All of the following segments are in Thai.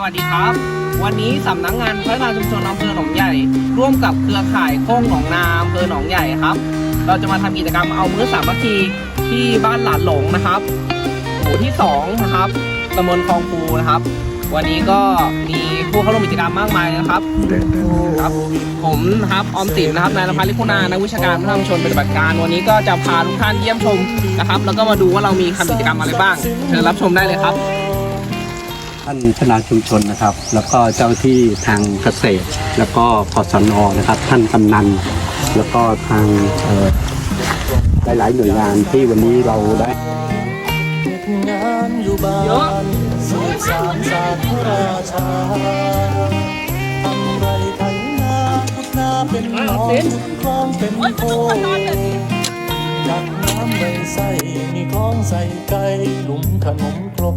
สวัสดีครับ วันนี้สำนักงานพัฒนาชุมชนอำเภอหนองใหญ่ ร่วมกับเครือข่ายโค้งหนองนาอำเภอหนองใหญ่ครับ เราจะมาทำกิจกรรมเอามือสามัคคีที่บ้านหลานหลงนะครับหมู่ที่สองนะครับตำบลคลองปูนะครับ วันนี้ก็มีผู้เข้าร่วมกิจกรรมมากมายนะครับครับ ผมนะครับออมสินนะครับนายรพัลิคุณานักวิชาการพัฒนาชุมชนปฏิบัติการวันนี้ก็จะพาทุกท่านเยี่ยมชมนะครับ แล้วก็มาดูว่าเรามีทำกิจกรรมอะไรบ้างเชิญรับชมได้เลยครับ ท่านพนาชุมชนนะครับ แล้วก็เจ้าที่ทางเกษตร แล้วก็พสนนะครับ ท่านกำนันแล้วก็ทางหลาย ๆ หน่วยงานที่วันนี้เราได้งานอยู่บ้านสืบสานศาสตร์พระราชาทำไรไถนาพุทนาเป็นน้องคลองเป็นโพจากน้ำใบใส่มีคลองใส่ไก่หลุมขนมครก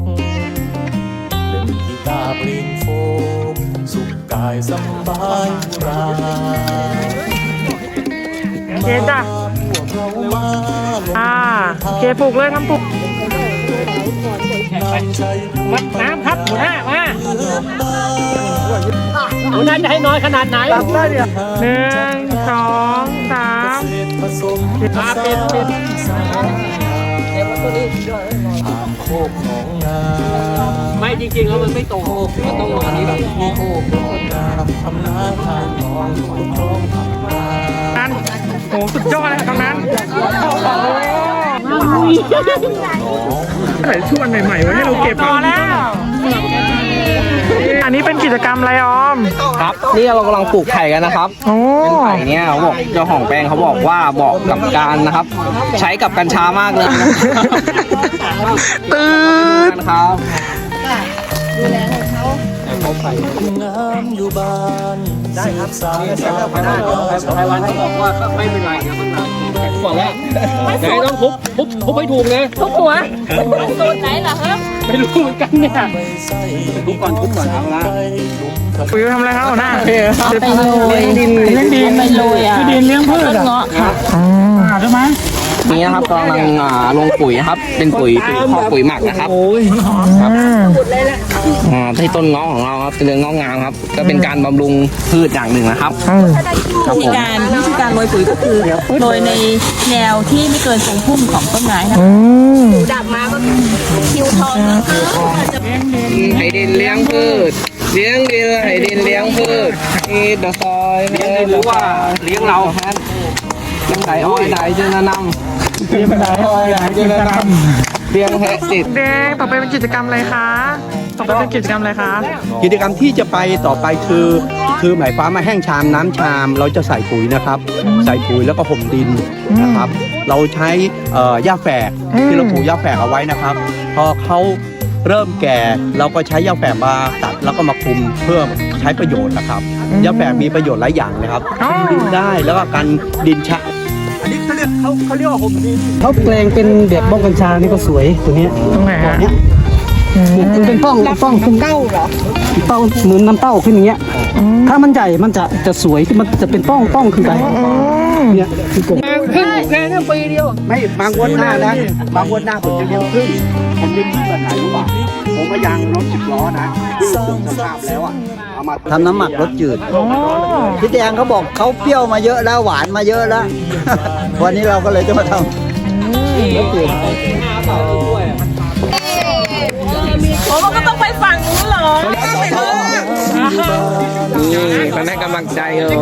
ายสำบายราเคจ้ะพวกเรามาลงอ่าโอเคปลูกเลยทำปลูกน้ำใจผู้มัดน้ำครับหัวหน้ามาเพื่อบ้านหัวหน้าจะให้น้อยขนาดไหนได้เดียวหนึ่งสองสามเศษผสมมาเป็นเป็นสารอ่าง โคกหนองนาไม่จริงๆแล้วมันไม่ตรงโคกมันต้องอันนี้แบบโคกหนองนาทำนาทางหนองคุณครองทำนานั้นโหสุดยอดเลยตรงนั้นโอ้โหใส่ช่วนใหม่ๆไว้ให้เราเก็บต่อแล้ว นนี้เป็นกิจกรรมอะไรออม ครับนี่เรากำลังปลูกไผ่กันนะครับโอ้เป็นไผ่เนี่ยเขาบอกเจ้าของแปลงเขาบอกว่าเหมาะกับการนะครับ ใช้กับกัญชามากเลยตื่นครับงามอยู่บ้านสืบสานศาสตร์พระราชาไพวันเขาบอกว่าไม่เป็นไรเดี๋ย วต้องบอกว่าไหนต้องทุบทุบทุบให้ถูกนะทุกหัวตูดไหนเหรอครับไม่รู้เหมือนกันเนี่ยใบใส่ทุกก่อนทุกก่อนเอาละหลุมขนมปุ๋ยทำอะไรครับหัวหน้าไปโรยดินเลี้ยงดินไปโรยอะคือดินเลี้ยงพืชต้นอะเงาะค่ะใช่ไหม นี่นะครับกำลังอ่าลงปุ๋ยนะครับ เป็นปุ๋ยปุ๋ยคอกปุ๋ยหมักนะครับครับอ่าที่ต้นเงาะของเราครับเป็นเรื่องเงาะงามครับ ก็เป็นการบำรุงพืชอย่างหนึ่งนะครับครับวิธีผมการวิธีการโรยปุ๋ยก็คือโรยในแนวที่ไม่เกินทรงพุ่มของต้นไม้นะดับมาก็คิวทองนะให้ดินเลี้ยงพืช เลี้ยงดินให้ดินเลี้ยงพืชนี่เดอะซอยเลี้ยงหรือว่าเลี้ยงเราฮะเลี้ยงไก่อ้อยไหนเจนนำ เลี้ยงไก่อ้อยไหนเจนนำเลี้ยงแพะติดแดงต่อไปเป็นกิจกรรมอะไรคะต่อไปเป็นกิจกรรมอะไรคะกิจกรรมที่จะไปต่อไปคือคือหมายความมาแห้งชามน้ำชามเราจะใส่ปุ๋ยนะครับ ใส่ปุ๋ยแล้วก็ห่มดินนะครับ เราใช้เอ่อหญ้าแฝกที่เราปลูกหญ้าแฝกเอาไว้นะครับ พอเขาเริ่มแก่เราก็ใช้หญ้าแฝกมาตัดแล้วก็มาคลุมเพื่อใช้ประโยชน์นะครับหญ้าแฝกมีประโยชน์หลายอย่างนะครับอ๋อดินได้แล้วก็กันดินชะอันนี้ เขาเรียกเขาเขาเรียกว่าห่มดินเขาแปลงเป็นแบบบ้องกัญชานี่ก็สวยตัวเนี้ยตรงไหนฮะมันเป็นป้องป้องเต้าเหรอเต้าเหมือนน้ำเต้าขึ้นอย่างเงี้ย ถ้ามันใหญ่มันจะจะสวยขึ้นมันจะเป็นป้องป้องขึ้นไป เนี่ยคือกบไม่บางวันหน้านะบางวันหน้าผมจะเลี้ยงพึ่งผมเลี้ยงพึ่แบบไหนรู้ป่ะผมมายางรถสิบล้อนะที่เสื่อมสภาพแล้วอะเอามาทำน้ำหมักรสจืดพี่แดงเขาบอกเขาเปรี้ยวมาเยอะแล้วหวานมาเยอะแล้ว วันนี้เราก็เลยจะมาทำรสจืดโอ้มันก็ต้องไปฝั่งนู้นเหรอนี่มันให้กำลังใจเลย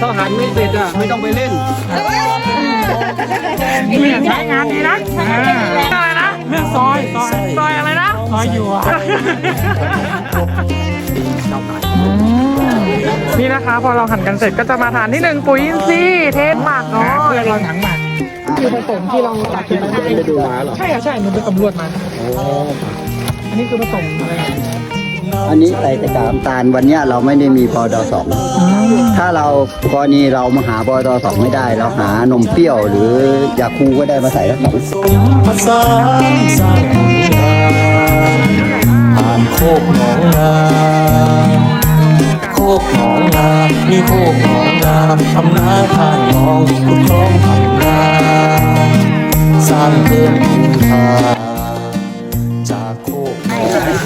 ถ้าหันไม่เสร็จอะไม่ต้องไปเล่นนี่ใช้งานดีนะอ่าอะไรนะซอยซอยซอยอะไรนะซอยอยู่อะนี่นะคะพอเราหั่นกันเสร็จก็จะมาทานที่หนึ่งปุ๋ยอินทรีย์เทสหมักเนาะเพื่อเราถังหมักคือผสมที่เราตัดมาได้ดูมาหรอใช่ใช่มันไปสำรวจมาอันนี้คือผสมอะไร อันนี้ใส่แต่กากน้ำตาลวันเนี้ยเราไม่ได้มีพอดอสองถ้าเรากรณีเรามาหาพอดอสองไม่ได้ เราหานมเปรี้ยวหรือยาคูก็ได้มาใส่แล้วสองภาษานสร้างผลงานผ่านโคกหนองนาโคกหนองนามีโคกหนองนาทำนาทางหนองขุดคล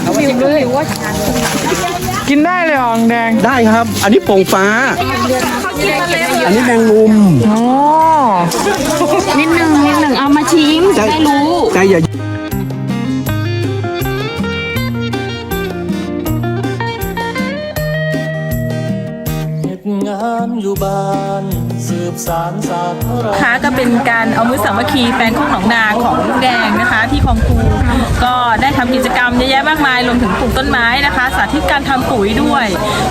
คกชิมเลยกินได้เลยเหรอแดง ได้ครับ อันนี้โป่งฟ้า อันนี้แมงมุมโอ้นิดนึงนิดนึงเอามาชิมจะได้รู้ใจอย่า คะก็เป็นการเอามือสามัคคีแปลงข้องหนองนาของลุงแดงนะคะ ที่คลองคูก็ได้ทำกิจกรรมเยอะแยะมากมายรวมถึงปลูกต้นไม้นะคะ สาธิตการทำปุ๋ยด้วย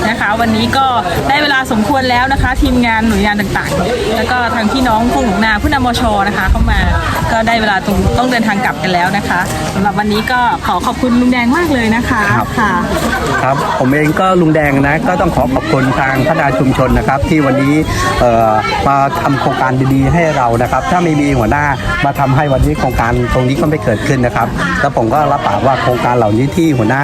นะคะ วันนี้ก็ได้เวลาสมควรแล้วนะคะ ทีมงานหน่วยงานต่างๆ แล้วก็ทางพี่น้องข้องหนองนาผู้นำมชนะคะ เข้ามาก็ได้เวลาตรงต้องเดินทางกลับกันแล้วนะคะสำหรับวันนี้ก็ขอขอบคุณลุงแดงมากเลยนะคะค่ะครับผมเองก็ลุงแดงนะก็ต้องขอขอบคุณทางพัฒนาชุมชนนะครับ ที่วันนี้เอ่อมาทำโครงการดีๆ ให้เรานะครับ ถ้าไม่มีหัวหน้ามาทำให้วันนี้โครงการตรงนี้ก็ไม่เกิดขึ้นนะครับ แล้วผมก็รับปากว่าโครงการเหล่านี้ที่หัวหน้า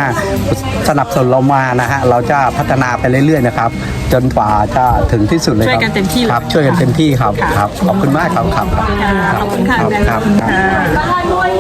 สนับสนุนเรามานะฮะเราจะพัฒนาไปเรื่อยๆนะครับ จนกว่าจะถึงที่สุดเลยครับช่วยกันเต็มที่เลยครับช่วยกันเต็มที่ครับครับขอบคุณมากครับครับขอบคุณค่ะรับแดงขอบคุณค่ะ